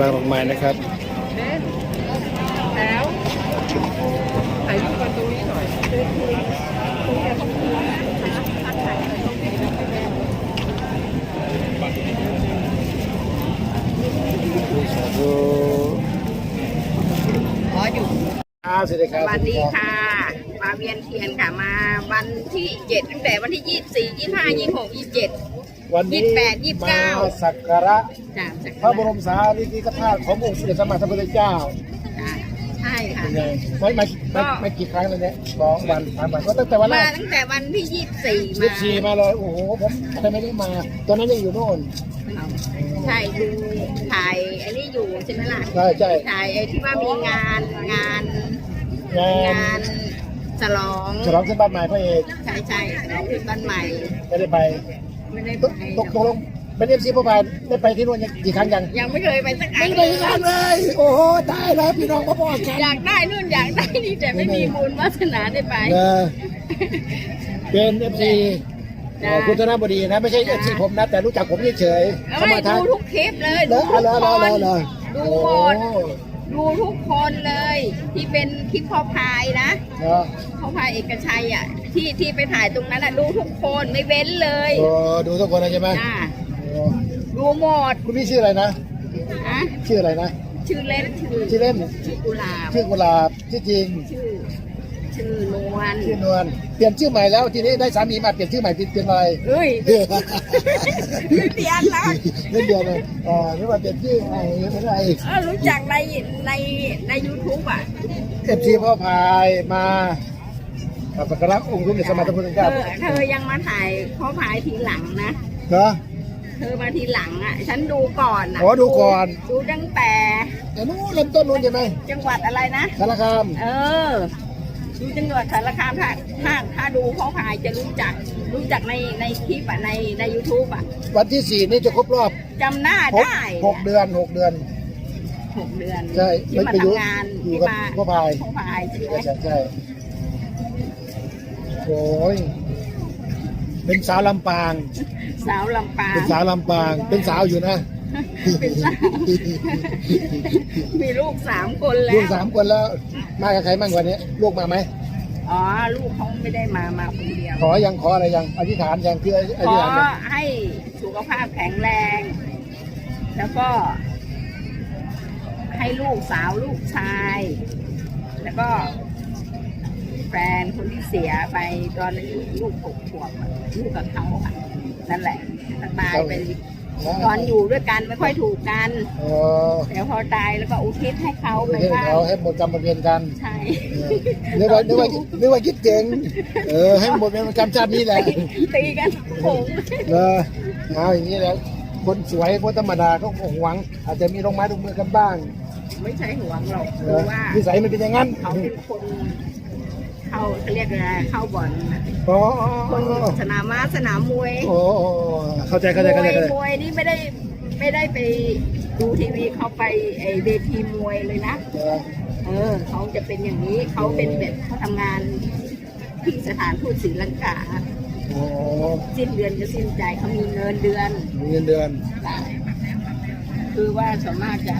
วางดอกไม้นะครับแล้วถ่ายรูปกันตรงนี้หน่อยสาธุอ๋ออยู่สวัสดีคสรับวัสดีค่ะ มาเวียนเทียนค่ะมาวันที่เจ็ดตั้งแต่วันที่ยี่สี่ยี่ห้ายี่หกยี่เจ็ด วันนี้ยี่สิบแปดยี่สิบเก้ามาสักการะจ้าจากพระบรมสารีริกธาตุขององค์สมเด็จสมมาสัมพุทธเจ้าจ้าใช่ค่ะ เป็นไงไม่ไม่ไม่ไม่กี่ครั้งเลยเนี่ยสองวันสามวันก็ตั้งแต่วันแรมากตั้งแต่วันที่ยี่สี่สิมาบสี่มาเลยโอ้โหผมทำไมไม่ได้มา ตอนนั้นยังอยู่โน่นใช่ดูถ่ายไอ้นี่อยู่ใช่ไหมล่ะใช่ใช่ถ่ายไอ้ที่ว่ามีงานงานงางานนฉลองฉลองเส้นบ้านใหม่พระเอกใช่ใช่ฉลองขึ้นบ้านใหม่ ไม่ได้ไป ไม่ได้ตไปกตกตกลงเป็นเอฟซีพ่อพายได้ไปที่นู่นยังกี่ครั้งยังยังไม่เคยไปสักครั้ไม่งได้ไปที่นั่นเลย โอ้โหตายแล้วพี่น้องพ่อพ่อกันอยากได้นู่นอยากได้นี่แต่ไม่มีบุญวาสนาได้ไป เออเป็นเอฟซีจ้ะ คุณธนบดีนะ ไม่ใช่เอฟซีผมนะ แต่รู้จักผมเฉยๆเอาเข้าไม่มาทักดูทุกคลิปเลยแล้ดูวทุกแล้วคแล้วนแล้วดูหมด ดูทุกคนเลยที่เป็นคลิปพ่อพายนะเนาะพ่อพายเอกชัยอะ ที่ที่ไปถ่ายตรงนั้นอะ ดูทุกคนไม่เว้นเลยโอ้ดูทุกคนเลยใช่ไหมจ้าโอ้ดูหมดคุณพี่ชื่ออะไรนะ นะชื่ออะไรนะ ชื่อเล่นชื่อชื่อเล่น ชื่อกุหลาบชื่อกุหลาบชื่อจริง ชื่อ ชื่อนวลชื่อนวลเปลี่ยนชื่อใหม่แล้วทีนี้ได้สามีมาเปลี่ยนชื่อใหม่เป็นเป็นอะไรเอ้ยเดือไม่เปลี่ยนละเดือนเดียวเลยอ๋อนี่ว่าเปลี่ยนชื่อใหม่เป็นอะไรเออรู้จักในในในยูทูบอะเอฟซีพ่อพายมาสักการะองค์สมเด็จสมมาสัมพุทธเธเจ้าอเธอยังมาถ่ายพ่อพายทีหลังนะเนาะเธอมาทีหลังอะ ฉันดูก่อนอะอ๋อดูก่อน ดูตั้งแต่แต่นู้นเริ่มต้นนู้นใช่ไหมจังหวัดอะไรนะสารคาม เออ ดูจังหวัดสารคามถ้าถ้าถ้าดูพ่อพายจะรู้จักรู้จักในในคลิปอะในในยูทูบอะวันที่สี่นี่จะครบรอบจำหน้าหกได้หกเดือนหกเดือน หกเดือนใช่ที่มาไปอยู่ทำงานอยู่ที่กับมาพ่อพายพ่อพายใช่ไหมใช่ใช่โอ้ยเป็นสาวลำปาง สาวลำปางเป็นสาวลำปางเป็นสาวอยู่นะ เป็นสาวมีลูกสามคนแล้ลูกว สามคนแล้วมากับใครบ้างวันนี้ลูกมาไหมอ๋อ ลูกเขาไม่ได้มา มาคนเดียว ขอยังขออะไรยังอธิษฐานยังคืออขธิษอฐานยังให้สุขภาพแข็งแรง แล้วก็ ให้ลูกสาวลูกชาย แล้วก็ แฟนคนที่เสียไปตอนอายุลูกหกขวบอะลูกกับเขาอะนั่นแหละตายไป ตอนอยู่ด้วยกันไม่ค่อยถูกกันอ๋อแต่พอตายแล้วก็อุทิศให้เขาไปให้บ้างเขาให้หมดกรรมเวรกันใช่เออนึกว่านึกว่านึกว่าคิดเจ๋งเออให้หมดเป็นกรรมชาตินี้แหละตีกันโผงเออเอาอย่างนี้แหล้วคนสวยคนธรรมดาเขาหวัง อาจจะมีลงไม้ลงมือกันบ้าง ไม่ใช่ห่วงหรอกเอคืออว่านิสัยมันเป็นอย่างนั้นเขาเป็นคน เข้าเขาเรียกอะไรเข้าบ่อนนะอ๋อคนสนามม้าสนามมวยโอ้เข้าใจเข้าใจเข้าใจมวยเข้าใจมวยนี่ไม่ได้ไม่ได้ไปดูทีวีเขาไปไอเวทีมวยเลยนะเออเออเขาจะเป็นอย่างนี้เขาเป็นแบบเขาทำงานที่สถานทูตศรีลังกาโอ้สิ้นเดือนจะสิ้นใจเขามีเงินเดือนมีเงินเดือนได้คือว่าส่วนมากจะ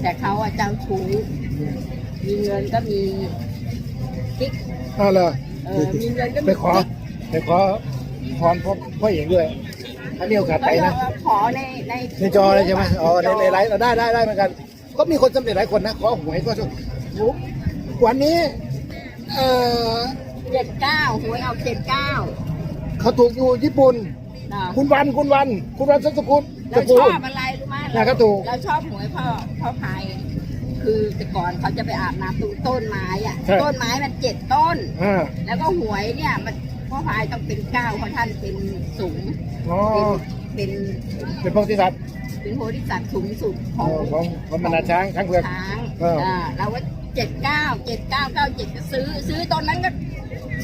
แต่เขาอะเจ้าชู้มีเงินก็มี กิ๊กอ้าวเหรอเออมีเงินก็มีไปขอ ไปขอพรพ่อพ่อเอกด้วย ถ้ามีโอกาสก็ไปยอนะมขอในในในจอเลยใช่ไหมอ๋อในในไลฟ์เราได้ได้ได้เหมือนกัน ก็มีคนสำเร็จหลายคนนะขอหวยก็ชวันนี้ เออเจ็ดเก้าหวยเอาเจ็ดเก้าเขาถูกอยู่ญี่ปุ่นเนาะคุณวันคุณวัน คุณวันสักกุลเรากุชลอบอะไรรู้ไหมนะครับถูก เราชอบหวยพ่อพ่อพาย คือแต่ก่อนเขาจะไปอาบน้ำตรงต้นไม้อะต้นไม้มันเจ็ดต้น อ่าแล้วก็หวยเนี่ยมันพ่อพายต้องเป็นเก้าเพราะท่านเป็นสูงอ๋อเป็นเป็นเป็นพวกที่สัตว์เป็นโพธิสัตว์สูงสุดขขอองงของของมนาช้างช้างเผือก ช้างเอออ่าเราว่าเจ็ดเก้าเจ็ดเก้าเก้าเจ็ดก็ซื้อ ซื้อตอนนั้นก็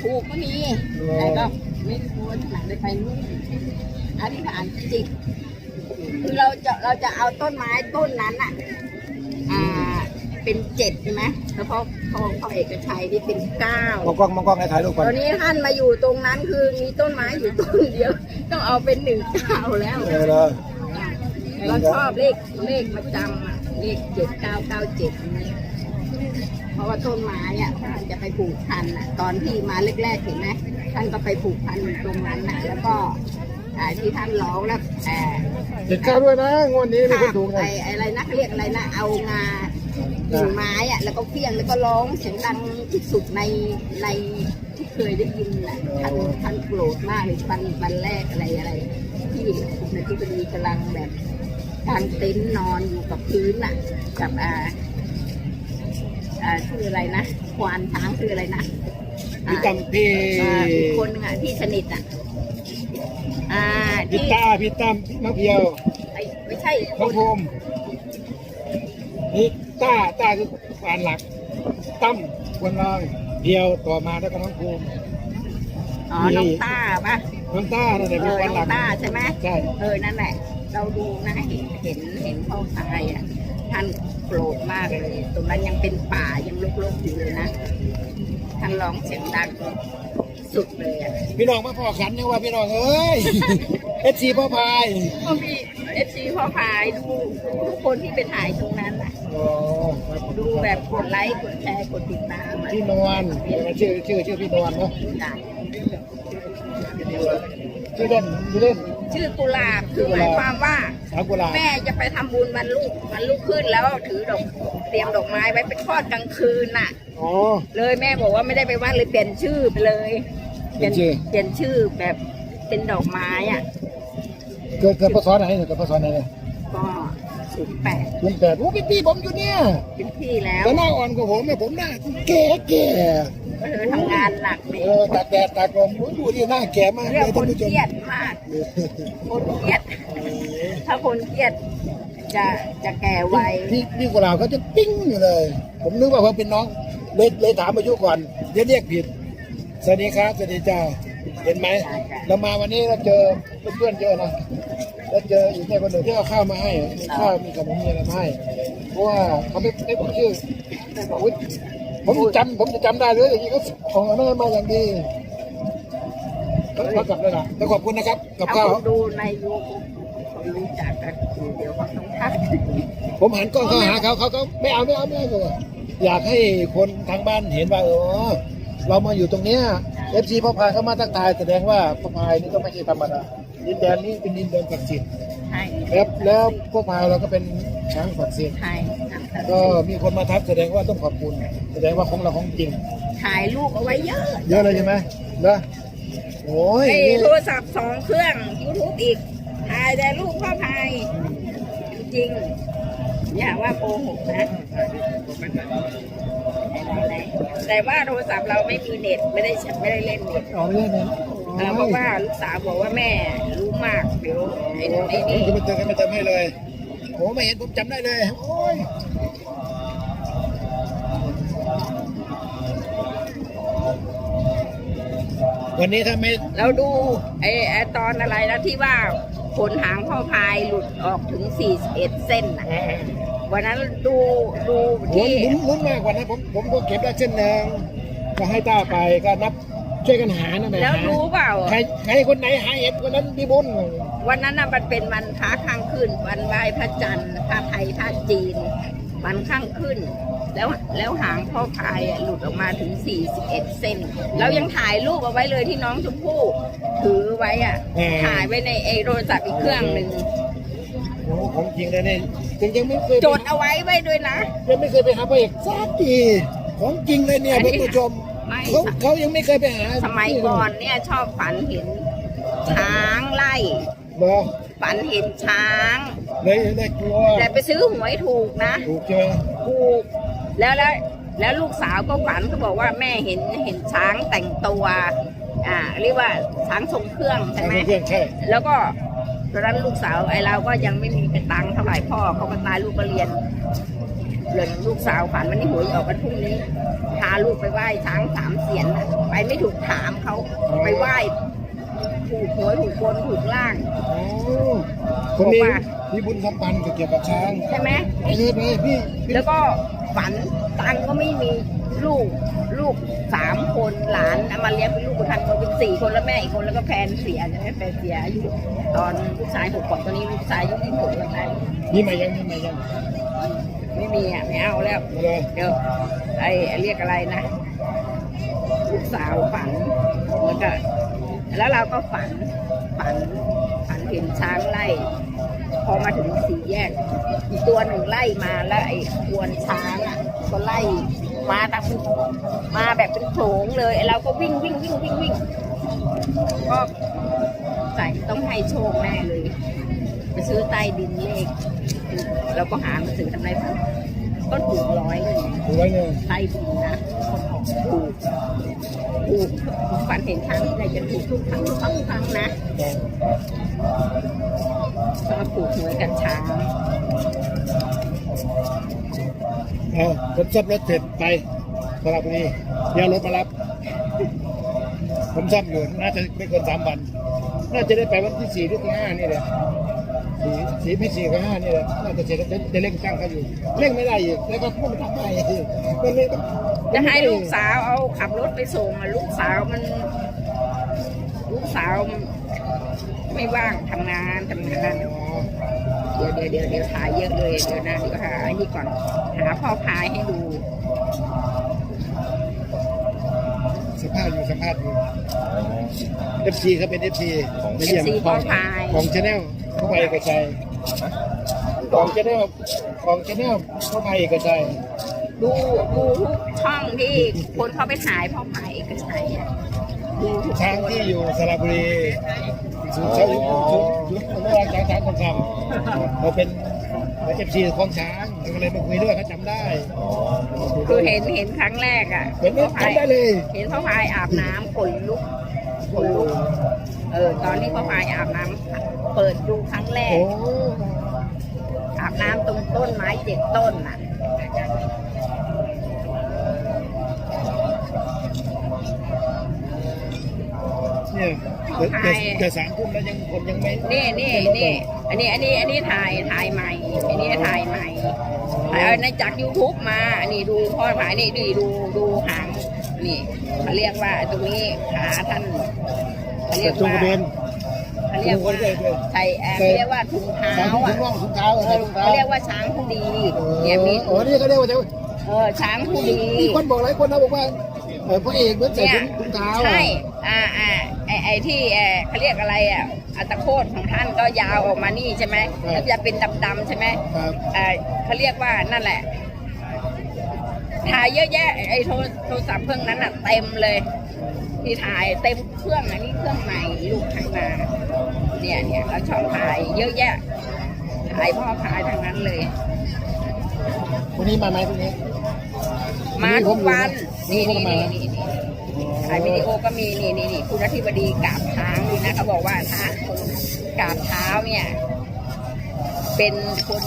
ถูกก็มีแต่ก็ไม่ควรหนังไปนู่นอธิษฐานจิตคือเราจะเราจะเอาต้นไม้ต้นนั้นอะอ่าไป เป็นเจ็ดใช่ไหมแล้วพ่อพ่อพ่อเอกชัยนี่เป็นเก้ามองกล้องมองกล้องให้ถ่ายรูปก่อนตอนนี้ท่านมาอยู่ตรงนั้นคือมีต้นไม้อยู่ต้นเดียว ต้องเอาเป็นหนึ่งเก้าแล้วเออเลยเราชอบเลขเลขประจำอะเลขเจ็ดเก้าเก้าเจ็ดนี้เพราะว่าต้นไม้อะท่านจะไปผูกพันอะตอนที่มาแรกๆเห็นไหมท่านก็ไปผูกพันอยู่ตรงนั้นน่ะแล้วก็อ่าที่ท่านร้องแล้วแต่เจ็ดเก้าด้วยนะงวดนี้มีคนถูกนะไอ้ไอ้อะไรนะเขาเรียกอะไรนะ เอางา กิ่งไม้อะแล้วก็เพี้ยงแล้วก็ร้องเสียงดังที่สุดในในที่เคยได้ยินน่ะท่านท่านโกรธมากเลยวันวันแรกอะไรอะไร ที่คุณอธิบดีกำลังแบบกางเต็นท์นอนอยู่กับพื้นน่ะกับอ่าอ่าชื่ออะไรนะควานช้างชื่ออะไรนะอ่าพี่จำพี่อ่าอีกคนหนึงอะที่สนิทอะอ่าพี่ที่ตาพี่ตั้มมะเพียวไอ้ไม่ใช่อีกคน้องนภูมินี่ ต้าต้าคือฟานหลักตั้มควรลอยเดียวต่อมาแล้วก็น้องภูมิอ๋อ น้องต้าป่ะ น้องต้านั่นแหละเอเป็นอ ควานหน้ลัอก งต้าใช่ไหมใช่ เออ นั่นแหละ เราดูนะเห็นเห็นเห็นพ่อชายอะ ท่านโกรธมากเลย ตรงนั้นยังเป็นป่ายังรกๆอยู่เลยนะ ท่านร้องเสียงดังสุดเลยอะ พี่น้องมาพอขันเนี่ยว่าพี่น้องเอ้ย เอฟซีพ่อพาย ก็มีเอฟซีพ่อพายดูทุกคนที่ไปถ่ายตรงนั้น อะอ๋อครับดูแบบกดไลค์กดแชร์กดติดตามอะพี่นวลชื่อชื่อชื่อพี่นวลเนาะจ้ะชื่อเล่นชื่อเล่น ชื่อกุหลาบคือหมายความว่า สาวกุหลาบแม่จะไปทำบุญวันลูกวันลูกขึ้นแล้วถือดอกเตรียมดอกไม้ไว้เป็นทอดกลางคืนน่ะ อ๋อ เลยแม่บอกว่าไม่ได้ไปวัดเลยเปลี่ยนชื่อไปเลยเปลี่ยนชื่อ เปลี่ยนชื่อแบบเป็นดอกไม้อะ เกิดเกิดพศไหนเนี่ยเกิดพศไหนเนี่ยก็ ศูนย์แปดคุณแปดโอ้พี่พี่ผมอยู่เนี่ยเป็นพี่แล้วแต่หน้าอ่อนกว่าผมเนี่ยผมหน้าแก่แก่ก็เลยทำงานหนักเอนี่อตากแดดตากลมดูดิหน้าแก่มากเรื่เลองยคท่านนผู้ชเคมรียดมากคนเครียดถ้าคนเครียดจะจะแก่ไวพี่พี่กุหลาบเขาจะปิ้งอยู่เลย ผมนึกว่าเขาเป็นน้องเลยเลยถามอายุก่อนเดี๋ยวเรียกผิดสวัสดีครับสวัสดีจ้าเห็นไหมเรามาวันนี้เราเจอเพื่อนๆเยอะนะ แล้วเจออีกแค่คนหนึ่งที่เอาข้าวมาให้มีข้าวมีขนมมีอะไรมาให้เพราะว่าเขาไม่ไม่บอกชื่อบอกอุ๊ยผมจะจำผมจะจำได้เลยอย่างนี้เขาของอันนั้นมาอย่างดีเขากลับเลยนะแต่ขอบคุณนะครับกับถ้าข้าวคนดูในยูทูบคนรู้จักกันเดี๋ยวเขาต้องทักผมหันกล้องเข้าหาเขาเขาก็ไม่เอาไม่เอาไม่เอาเลยอยากให้คนทางบ้านเห็นว่าเออเรามาอยู่ตรงเนี้ยเอฟซีพ่อพายเขามาทักทายแสดงว่าพ่อพายนี่ก็ไม่ใช่ธรรมดา ดินแดนนี้เป็นดินแดนศักดิ์สิทธิ์ใช่แล้วแล้วพ่อพายเราก็เป็นช้างศักดิ์สิทธิ์ใช่ก็มีคนมาทักแสดงว่าต้องขอบคุณ แสดงว่าของเราของจริง ถ่ายรูปเอาไว้เยอะเยอะเลยใช่ไหมนะโอ้ยไอ้นี่โทรศัพท์สองเครื่องยูทูบอีกถ่ายแต่รูปพ่อพายจริงๆอย่าว่าโกหกนะแต่ว่าโทรศัพท์เราไม่มีเน็ตไม่ได้ไม่ได้เล่นเน็ตอ๋อไม่ใช่เนี่ยเออเพราะว่าลูกสาวบอกว่าแม่รู้ มากเดี๋ยวไอ้โอ้ไอ้ยนี่จะมาเติมให้มาเติมให้เลยโอ้ไม่เห็นผมจำได้เลยโอ้ยวันนี้ถ้าไม่เราดูไอ้ไอ้ตอนอะไรนะที่ว่าขนหางพ่อพายหลุดออกถึง 41 เส้นน่ะวันนั้นดูดูลุ้นที่ลุ้นลุ้นมากกว่านะผมผมก็เก็บได้เส้นหนึ่งก็ให้ต้าไปก็นับ ช่วยกันหานั่นแหละแล้วหารู้เปล่า ใครใครคนไหนหาเห็ดคนนั้นมีบุญวันนั้นน่ะมันเป็นวันพระข้างขึ้น วันไหว้พระจันทร์พระไทยพระจีน วันข้างขึ้น แล้วแล้วหางพ่อพายอะหลุดออกมาถึง 41 เส้นแล้วยังถ่ายรูปเอาไว้เลยที่น้องชมพู่ถือไว้อะ ถ่ายไว้ในไอโทรศัพท์อีกเครื่องหนึ่งโอ้ของจริงเลยเนี่ยยังยังไม่เคยจดเอาไว้ไว้ด้วยนะยังไม่เคยไปหาพระเอกสักทีของจริงเลยเนี่ยอันนี้ท่านผู้ชม ไม่เขาเขายังไม่เคยไปหาสมัยก่อนเนี่ยชอบฝันเห็นช้างไล่บอฝันเห็นช้างเลยเลยกลัวแต่ไปซื้อหวยถูกนะถูกใช่ไหมถูกแล้วแล้วแล้วลูกสาวก็ฝันก็บอกว่าแม่เห็นเห็นช้างแต่งตัว อ่าเรียกว่าช้างทรงเครื่องใช่ไหมเพื่อนใช่แล้วก็ตอนนั้นลูกสาวไอ้เราก็ยังไม่มีเป็นตังค์เท่าไหร่พ่อเขาก็ตายลูกก็เรียน เรียนลูกสาวฝันวันนี้หวยออกวันพรุ่งนี้ พาลูกไปไหว้ช้างสามเสียนน่ะไปไม่ถูกถามเขาไปไหว้ถูกหวยถูกบนถูกล่างอ๋อคนนี้บอกว่า มีบุญสัมพันธ์เกี่ยวกับช้างใช่ไหมไอ้เฮ็ดเลยพี่พี่แล้วก็ฝันตังค์ก็ไม่มีลูกลูกสามคนหลานเอามาเลี้ยงเป็นลูกบุญธรรมคนเป็นสี่คนแล้วแม่อีกคนแล้วก็แฟนเสียใช่ไหมแฟนเสียอายุตอนลูกชายหกขวบตอนนี้ลูกชายอายุยี่สิบหกแล้วไงนี่มายังนี่มายัง ไม่มีอะไม่เอาแล้วมาเลยเดี๋ยวไอ้เรียกอะไรนะ ลูกสาวฝันเหมือนกับแล้วเราก็ฝันฝันฝันเห็นช้างไล่ พอมาถึงสี่แยก อีกตัวหนึ่งไล่มาแล้วไอ้ควนช้างอะก็ไล่มาตามมาแบบเป็นโขลงเลยไอ้เราก็วิ่งวิ่งวิ่งวิ่งวิ่งก็ใส่ต้องให้โชคแน่เลย ไปซื้อใต้ดินเลข เราก็หาหนังสือทำไรบ้างก็ถูกร้อยเลยถูกไว้เนี่ยใต้ดินนะถูกถูกฝันเห็นช้างอะไรจะถูกทุกครั้งทุกครั้งทุกครั้งนะก็มาผูกหวยกับช้างเอาผมซ่อมรถเสร็จไปสระบุรีเดี๋ยวรถมารับ ผมซ่อมอยู่น่าจะไม่เกินสามวัน น่าจะได้ไปวันที่สี่หรือที่ห้านี่แหละ สี่สี่ไม่สี่ก็ห้านี่แหละน่าจะเสร็จแล้วจะจะเร่งตั้งเขาอยู่เร่งไม่ได้อีกแล้วก็ไม่ทำได้ก็เลยต้องจะให้ลูกสาวเอาขับรถไปส่งอะลูกสาวมัน ลูกสาวมันไม่ว่างทำงานทำงานเดี๋ยวเดี๋ยวเดี๋ยวเดี๋ยวถ่ายเยอะเลยเดี๋ยวนะเดี๋ยวหาไอ้นี่ก่อนหาพ่อพายให้ดูสัมภาษณ์อยู่สัมภาษณ์อยู่เอฟซีเขาเป็นเอฟซี FC ของพ่อพายของชาแนล เข้าไปเอกชัยของชาแนลของชาแนลเข้าไปเอกชัยดูดูทุกช่องที่คนเขาไปถ่ายพ่อพายเอกชัยอะดูทุกช้างที่อยู่สระบุรีศูนย์ช้างศูนย์ศูนย์อนุรักษ์ช้างช้างทองคำเขาเป็นเอฟซีของช้างเขาก็เลยมาคุยด้วยเขาจำได้คือเห็นเห็นครั้งแรกอะเห็นไหมพ่อพายจำได้เลยเห็นพ่อพายอาบน้ำขนลุกขนลุกเออตอนที่พ่อพายอาบน้ำ เปิดดูครั้งแรโอ้กอาบน้ำตรงต้นไม้เจ็ดต้นน่ะ เนี่ยแต่แต่แต่สามทุ่มแล้วยังคนยังไม่นี่นี่นี่อันนี้อันนี้อันนี้ถ่ายถ่ายใหม่ อันนี้ถ่ายใหม่ถ่ายเอาในจากยูทูบมาอันนี้ดูพ่อถ่ายนี่ดูดูดูหางนี่เขาเรียกว่าตรงนี้ขาท่านเขาเรียกจุงว่ากระ เบนเขาเรียกว่าใส่แอร์เขาเรียกว่าถุงเท้าสามทุ่มอะถึงว่างถุงเท้าเอใส่อถุงเท้าเขาเรียกว่าช้างผู้ดีเนี่ยมีโอ้นี่ก็เรียกว่าเออช้างผู้ดีมีคนบอกหลายคนนะบอกว่าเออพระเอกเหมือนใส่ถุงถุงเท้าอะใช่อ่าอ่าไอไอที่เออเขาเรียกอะไรอะอัตโคตของท่านก็ยาวออกมานี่ใช่ไหมแล้วจะเป็นดำๆใช่ไหมครับเออเขาเรียกว่านั่นแหละถ่ายเยอะแยะไอโทรโทรศัพท์เครื่องนั้นอะเต็มเลย ที่ถ่ายเต็มเครื่องอันนี้เครื่องใหม่ลูกถ่ายมา เนี่ยเนี่ยเราชอบถ่ายเยอะแยะถ่ายพ่อถ่ายทางนั้นเลย วันนี้มาไหมพรุ่งนี้ มาทุกวันนี่นี่ผมนี่มานี่นี่นี่ถ่ายวิดีโอก็มีนี่นี่นี่คุณอธิบดีกราบเท้านี่นะเขาบอกว่าถ้าคนกราบเท้าเนี่ย เป็นคน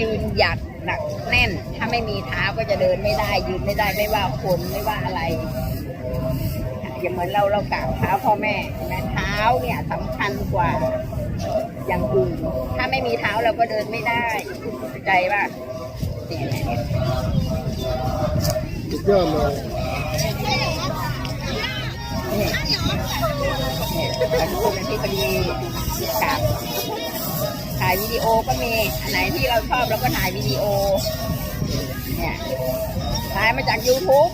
ยืนหยัดหนักแน่น ถ้าไม่มีเท้าก็จะเดินไม่ได้ ยืนไม่ได้ไม่ว่าคนไม่ว่าอะไร อย่างเหมือนเราเรากราบเท้าพ่อแม่เห็นไหมเท้าเนี่ยสำคัญกว่าอย่างอื่น ถ้าไม่มีเท้าเราก็เดินไม่ได้ใจป่ะเนี่ยเนี่ยเนี่ยสุดยอดเลยนี่นี่อันนี้เป็นที่พอดีกับถ่ายวิดีโอก็มีอันไหนที่เราชอบเราก็ถ่ายวิดีโอ เนี่ยถ่ายมาจาก YouTube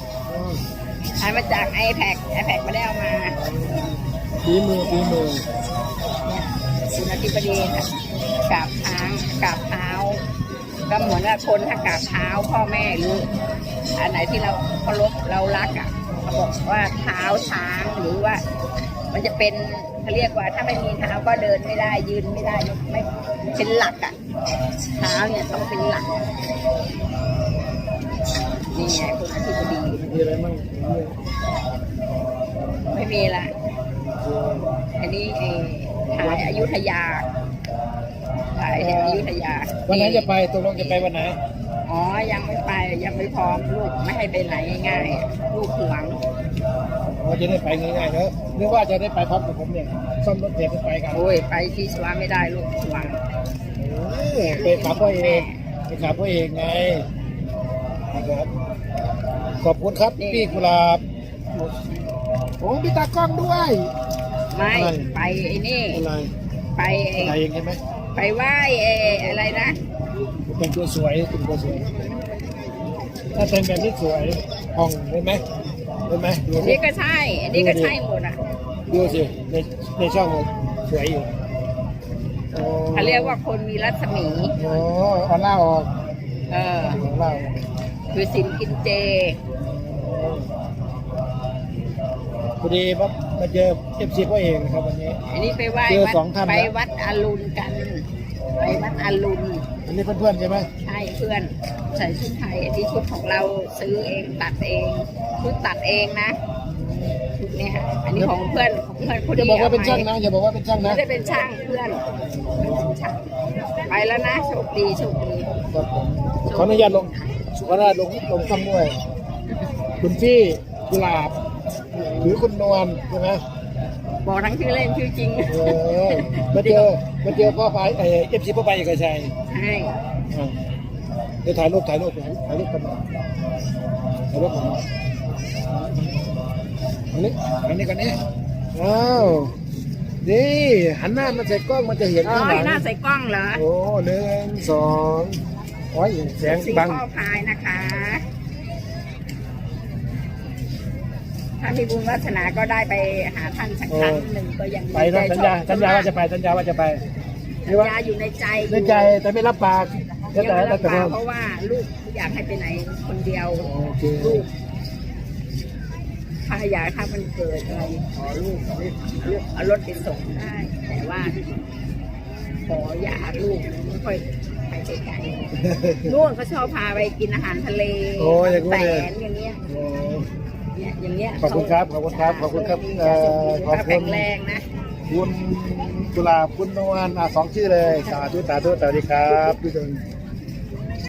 ถ่ายมาจาก iPad iPad ไม่ได้เอามา ฝีมือฝีมือเนี่ยคุณอธิบดีนะกราบเท้ากราบเท้าก็เหมือนกับคนถ้ากราบเท้าพ่อแม่หรืออันไหนที่เราเคารพเรารักอะเขาบอกว่าเท้าช้างหรือว่า มันจะเป็นเขาเรียกว่า ถ้าไม่มีเท้าก็เดินไม่ได้ยืนไม่ได้ไม่เป็นหลักอะเท้าเนี่ยต้องเป็นหลักนี่ไงคุณอธิบดีมีอะไรบ้างไม่มีละ อันนี้เอ่อถ่ายอยุธยาถ่ายอยุธยาวันไหนจะไปตกลงจะไปวันไหน อ๋อ ยังไม่ไปยังไม่พร้อมลูกไม่ให้ไปไหนง่ายๆลูกห่วงเราจะได้ไปง่ายๆเนอะหรือว่าจะได้ไปพร้อมกับผมเนี่ยซ่อมรถเสร็จไปกันโอ้ยไปที่สวาไม่ได้ลูกห่วงเออไปขับพ่อเองไปขับพ่อเองไงครับขอบคุณครับนี่พี่กุหลาบโอ้พี่ตากล้องด้วย ไม่อะไรไปไอ้นี่อะไรไปไอ้อะไรเองใช่ไหมไปไหว้ไอ้อะไรนะแต่งตัวสวยแต่งตัวสวยถ้าแต่งแบบนี้สวยห้องเห็นไหมเห็นไหมดูอันสินี้ก็ใช่อันนี้ก็ใช่หมดอะดูสิในในช่องสวยอยู่โอ้เขาเรียกว่าคนมีรัศมี โอ้เอาเหล่าออกเออเอาเหล่าออกคือสินกินเจ พอดีว่ามาเจอเอฟซีพ่อเองนะครับวันนี้ อันนี้ไปไหว้เจอวัดสองท่านไปแล้ววัดอรุณกัน ไปวัดอรุณอันนี้เพื่อนๆใช่ไหมใช่เพื่อนใส่ชุดไทย อันนี้ชุดของเราซื้อเองตัดเองชุดตัดเองนะชุดเนี้ยอันนี้ของเพื่อนของเพื่อนคนอย่านี้บอกว่าเป็นมช่างนะอย่าบอกว่าเป็นช่างไม่นะได้เป็นช่างเพื่อนเป็นช่างไปแล้วนะโชคดีโชคดีครับผมขออนุญาตลงขออนุญาตลงลงช่องด้วย คุณพี่กุหลาบ หรือคุณนวลใช่ไหมบอกทั้งชื่อเล่นชื่อจริงเออมาเจอมาเจอพ่อไปเอเอฟซีพ่อไปเอกชัยใช่อะเดี๋ยวถ่ายรูปถ่ายรูปถ่ายรูปกันหน่อยถ่ายรูปกันหน่อยอันนี้อันนี้กันนี้อ้าวนี่หันหน้ามาใส่กล้องมันจะเห็นอ๋อข้างหลังหน้าใส่กล้องเหรอโอ้หนึ่งสองโอ้ยแสงสีบังข้อพายนะคะ ถ้ามีบุญวาสนาก็ได้ไปหาท่านสักครั้งหนึ่งก็ยังไปนะสัญญาสัญญาว่าจะไปสัญญาว่าจะไปสัญญาอยู่ในใจในใจแต่ไม่รับปากยัแล้วงแต่ไม่แล้รัวบแต่ปากว่าเพราะว่าลูกไม่อยากให้ไปไหนคนเดียวโอเคลูกถ้าอยากถ้ามันเกิดอะไรขอลูกลูกเอารถไปส่งได้แต่ว่าขออย่าลูกไม่ค่อยไปไกลๆนู่นเขาชอบพาไปกินอาหารทะเลโอ้ยอย่างนู้แสนเลยนอย่างเงี้ยโอ้ เนี่ยอย่างเงี้ยขอบคุณครับขอบคุณครับขอบคุณครับเอ่อขอบคุณแข็งแรงนะ คุณกุหลาบคุณนวลอะสองชื่อเลยสาธุสาธุสวัสดีครับพี่ดน